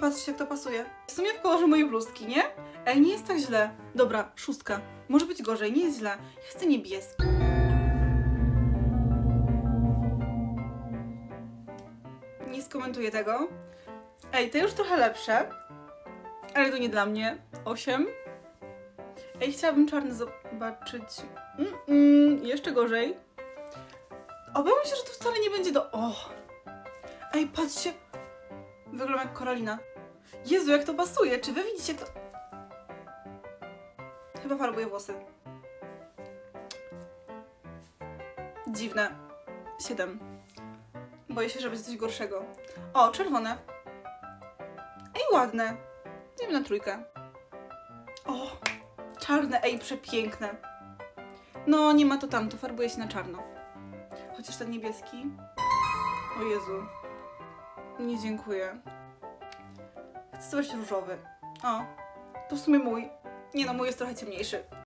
Patrzcie, jak to pasuje. W sumie w kolorze mojej bluzki, nie? Ej, nie jest tak źle. Dobra, szóstka. Może być gorzej, nie jest źle. Ja chcę niebieski. Nie skomentuję tego. Ej, te już trochę lepsze. Ale to nie dla mnie. Osiem. Ej, chciałabym czarny zobaczyć. Mm, mm, jeszcze gorzej. Obawiam się, że to wcale nie będzie do... O! Ej, patrzcie! Wygląda jak koralina. Jezu, jak to pasuje! Czy wy widzicie to... Chyba farbuję włosy. Dziwne. Siedem. Boję się, że będzie coś gorszego. O, czerwone. Ej, ładne. Dajmy na trójkę. O, czarne, ej, przepiękne. No, nie ma to tam, to farbuje się na czarno. Chociaż ten niebieski. O Jezu. Nie dziękuję. Chcę zobaczyć różowy. O, to w sumie mój. Nie no, mój jest trochę ciemniejszy.